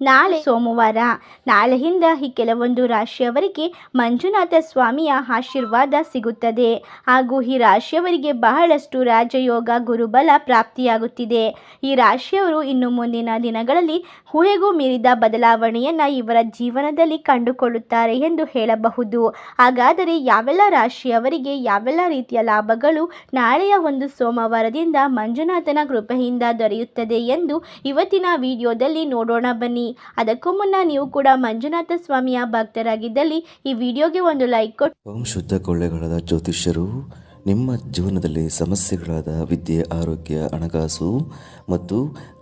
ನಾಳೆ ಸೋಮವಾರ. ನಾಳೆಯಿಂದ ಈ ಕೆಲವೊಂದು ರಾಶಿಯವರಿಗೆ ಮಂಜುನಾಥ ಸ್ವಾಮಿಯ ಆಶೀರ್ವಾದ ಸಿಗುತ್ತದೆ. ಹಾಗೂ ಈ ರಾಶಿಯವರಿಗೆ ಬಹಳಷ್ಟು ರಾಜಯೋಗ, ಗುರುಬಲ ಪ್ರಾಪ್ತಿಯಾಗುತ್ತಿದೆ. ಈ ರಾಶಿಯವರು ಇನ್ನು ಮುಂದಿನ ದಿನಗಳಲ್ಲಿ ಊಹೆಗೂ ಮೀರಿದ ಬದಲಾವಣೆಯನ್ನು ಇವರ ಜೀವನದಲ್ಲಿ ಕಂಡುಕೊಳ್ಳುತ್ತಾರೆ ಎಂದು ಹೇಳಬಹುದು. ಹಾಗಾದರೆ ಯಾವೆಲ್ಲ ರಾಶಿಯವರಿಗೆ ಯಾವೆಲ್ಲ ರೀತಿಯ ಲಾಭಗಳು ನಾಳೆಯ ಒಂದು ಸೋಮವಾರದಿಂದ ಮಂಜುನಾಥನ ಕೃಪೆಯಿಂದ ದೊರೆಯುತ್ತದೆ ಎಂದು ಇವತ್ತಿನ ವಿಡಿಯೋದಲ್ಲಿ ನೋಡೋಣ ಬನ್ನಿ. ಅದಕ್ಕೂ ಮುನ್ನ ನೀವು ಕೂಡ ಮಂಜುನಾಥ ಸ್ವಾಮಿಯ ಭಕ್ತರಾಗಿದ್ದಲ್ಲಿ ಈ ವಿಡಿಯೋಗೆ ಒಂದು ಲೈಕ್ ಕೊಟ್ಟು ಓಂ ಶುದ್ಧ ಕೊಳ್ಳೆಗಳಾದ ಜ್ಯೋತಿಷ್ಯರು, ನಿಮ್ಮ ಜೀವನದಲ್ಲಿ ಸಮಸ್ಯೆಗಳಾದ ವಿದ್ಯೆ, ಆರೋಗ್ಯ, ಹಣಕಾಸು ಮತ್ತು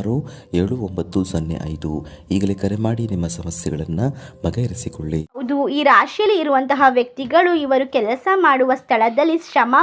ಆರು ಏಳು ಒಂಬತ್ತು ಸೊನ್ನೆ ಐದು. ಈಗಲೇ ಕರೆ ಮಾಡಿ ನಿಮ್ಮ ಸಮಸ್ಯೆಗಳನ್ನು ಬಗೆಹರಿಸಿಕೊಳ್ಳಿ. ಹೌದು. ಈ ರಾಶಿಯಲ್ಲಿ ಇರುವಂತಹ ವ್ಯಕ್ತಿಗಳು ಇವರು ಕೆಲಸ ಮಾಡುವ ಸ್ಥಳದಲ್ಲಿ ಶ್ರಮ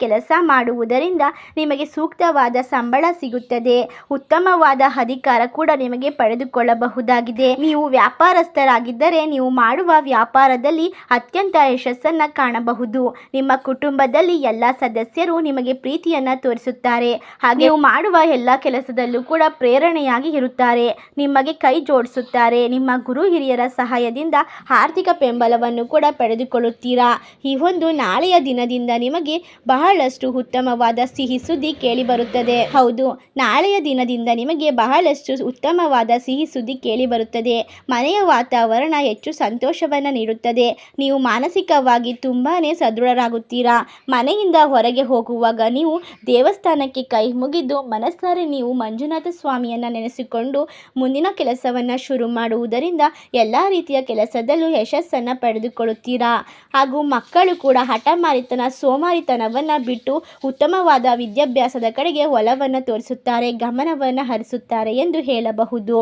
ಕೆಲಸ ಮಾಡುವುದರಿಂದ ನಿಮಗೆ ಸೂಕ್ತವಾದ ಸಂಬಳ ಸಿಗುತ್ತದೆ. ಉತ್ತಮವಾದ ಅಧಿಕಾರ ಕೂಡ ನಿಮಗೆ ಪಡೆದುಕೊಳ್ಳಬಹುದಾಗಿದೆ. ನೀವು ವ್ಯಾಪಾರಸ್ಥರಾಗಿದ್ದರೆ ನೀವು ಮಾಡುವ ವ್ಯಾಪಾರದಲ್ಲಿ ಅತ್ಯಂತ ಯಶಸ್ಸನ್ನು ಕಾಣಬಹುದು. ನಿಮ್ಮ ಕುಟುಂಬದಲ್ಲಿ ಎಲ್ಲ ಸದಸ್ಯರು ನಿಮಗೆ ಪ್ರೀತಿಯನ್ನು ತೋರಿಸುತ್ತಾರೆ. ಹಾಗೆ ನೀವು ಮಾಡುವ ಎಲ್ಲ ಕೆಲಸದಲ್ಲೂ ಕೂಡ ಪ್ರೇರಣೆಯಾಗಿ ಇರುತ್ತಾರೆ. ನಿಮಗೆ ಕೈ ಜೋಡಿಸುತ್ತಾರೆ. ನಿಮ್ಮ ಗುರು ಹಿರಿಯರ ಸಹಾಯದಿಂದ ಆರ್ಥಿಕ ಬೆಂಬಲವನ್ನು ಕೂಡ ಪಡೆದುಕೊಳ್ಳುತ್ತೀರಾ? ಈ ಒಂದು ನಾಳೆಯ ದಿನದಿಂದ ನಿಮಗೆ ಬಹಳಷ್ಟು ಉತ್ತಮವಾದ ಸಿಹಿ ಸುದ್ದಿ ಕೇಳಿಬರುತ್ತದೆ ಹೌದು, ನಾಳೆಯ ದಿನದಿಂದ ನಿಮಗೆ ಬಹಳಷ್ಟು ಉತ್ತಮವಾದ ಸಿಹಿ ಸುದ್ದಿ ಕೇಳಿಬರುತ್ತದೆ ಮನೆಯ ವಾತಾವರಣ ಹೆಚ್ಚು ಸಂತೋಷವನ್ನು ನೀಡುತ್ತದೆ. ನೀವು ಮಾನಸಿಕವಾಗಿ ತುಂಬಾ ಸದೃಢರಾಗುತ್ತೀರಾ? ಮನೆಯಿಂದ ಹೊರಗೆ ಹೋಗುವಾಗ ನೀವು ದೇವಸ್ಥಾನಕ್ಕೆ ಕೈ ಮುಗಿದು ಮನಸ್ಸಾರೆ ನೀವು ಮಂಜುನಾಥ ಸ್ವಾಮಿಯನ್ನು ನೆನೆಸಿಕೊಂಡು ಮುಂದಿನ ಕೆಲಸವನ್ನು ಶುರು ಮಾಡುವುದರಿಂದ ಎಲ್ಲ ರೀತಿಯ ಕೆಲಸದಲ್ಲೂ ಯಶಸ್ಸನ್ನು ಪಡೆದುಕೊಳ್ಳುತ್ತೀರಾ? ಹಾಗೂ ಮಕ್ಕಳು ಕೂಡ ಹಠಮಾರಿತನ, ಸೋಮಾರಿತನವನ್ನು ಬಿಟ್ಟು ಉತ್ತಮವಾದ ವಿದ್ಯಾಭ್ಯಾಸದ ಕಡೆಗೆ ಒಲವನ್ನು ತೋರಿಸುತ್ತಾರೆ, ಗಮನವನ್ನು ಹರಿಸುತ್ತಾರೆ ಎಂದು ಹೇಳಬಹುದು.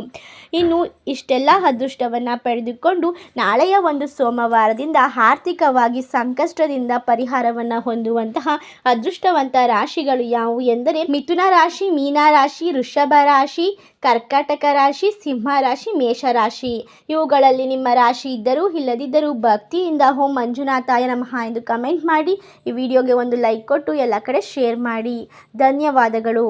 ಇನ್ನು ಇಷ್ಟೆಲ್ಲ ಅದೃಷ್ಟವನ್ನು ಪಡೆದುಕೊಂಡು ನಾಳೆಯ ಒಂದು ಸೋಮವಾರದಿಂದ ಆರ್ಥಿಕವಾಗಿ ಸಂಕಷ್ಟದಿಂದ ಪರಿಹಾರವನ್ನು ಹೊಂದುವಂತಹ ಅದೃಷ್ಟವಂತ ರಾಶಿಗಳು ಯಾವುವು ಎಂದರೆ ಮಿಥುನ ರಾಶಿ, ಮೀನ ರಾಶಿ, ವೃಷಭ ರಾಶಿ, ಕರ್ಕಾಟಕ ರಾಶಿ, ಸಿಂಹ ರಾಶಿ, ಮೇಷ ರಾಶಿ. ಇವುಗಳಲ್ಲಿ ನಿಮ್ಮ ರಾಶಿ ಇದ್ದರೂ ಇಲ್ಲದಿದ್ದರೂ ಭಕ್ತಿಯಿಂದ ಓಂ ಮಂಜುನಾಥಾಯ ನಮಃ ಎಂದು ಕಮೆಂಟ್ ಮಾಡಿ ಈ ವಿಡಿಯೋಗೆ ಒಂದು ಲೈಕ್ ಕೊಟ್ಟು ಎಲ್ಲ ಕಡೆ ಶೇರ್ ಮಾಡಿ. ಧನ್ಯವಾದಗಳು.